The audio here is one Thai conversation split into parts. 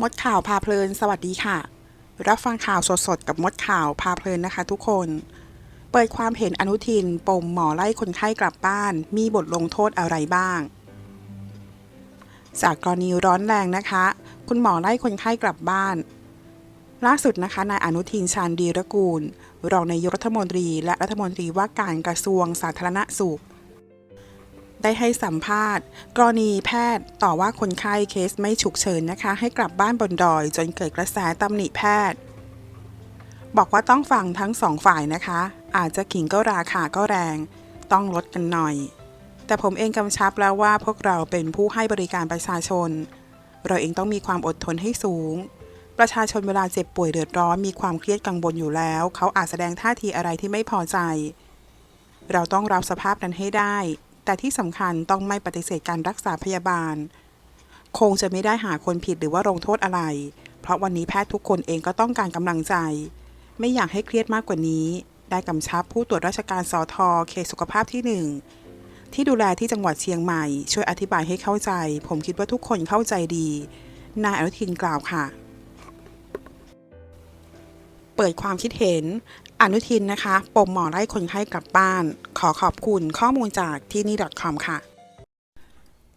มดข่าวพาเพลิน สวัสดีค่ะ รับฟังข่าวสดๆ กับมดข่าวพาเพลินนะคะ ทุกคน เปิดความเห็นอนุทิน ปมหมอไล่คนไข้กลับบ้าน มีบทลงโทษอะไรบ้าง จากกรณีร้อนแรงนะคะ คุณหมอไล่คนไข้กลับบ้าน ล่าสุดนะคะนายอนุทินชาญดีรกูล รองนายกรัฐมนตรี และรัฐมนตรีว่าการกระทรวงสาธารณสุข ได้ให้สัมภาษณ์ กรณีแพทย์ต่อว่าคนไข้เคสไม่ฉุกเฉินนะคะ ให้กลับบ้านบนดอย จนเกิดกระแสตำหนิแพทย์ บอกว่าต้องฟังทั้งสองฝ่ายนะคะ อาจจะขิงก็ราคาก็แรง ต้องลดกันหน่อย แต่ผมเองกำชับแล้วว่าพวกเราเป็นผู้ให้บริการประชาชน เราเองต้องมีความอดทนให้สูง ประชาชนเวลาเจ็บป่วยเดือดร้อนมีความเครียดกังวลอยู่แล้ว เขาอาจแสดงท่าทีอะไรที่ไม่พอใจ เราต้องรับสภาพนั้นให้ได้ แต่ที่สำคัญต้องไม่ปฏิเสธการรักษาพยาบาล คงจะไม่ได้หาคนผิดหรือว่าลงโทษอะไร เพราะวันนี้แพทย์ทุกคนเองก็ต้องการกำลังใจ ไม่อยากให้เครียดมากกว่านี้ ได้กำชับผู้ตรวจราชการสอทอเขตสุขภาพที่หนึ่งที่ดูแลที่จังหวัดเชียงใหม่ ช่วยอธิบายให้เข้าใจ ผมคิดว่าทุกคนเข้าใจดี นายอนุทินกล่าวค่ะ เปิดความคิดเห็น อนุทินนะคะ ปมหมอไล่คนไข้กลับบ้าน ขอขอบคุณข้อมูลจากที่นี่ .com ค่ะ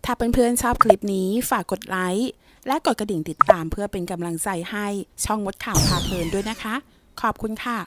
ถ้าเพื่อนๆชอบคลิปนี้ฝากกดไลค์และกดกระดิ่งติดตามเพื่อเป็นกำลังใจให้ช่องมดข่าวพาเพลินด้วยนะคะ ขอบคุณค่ะ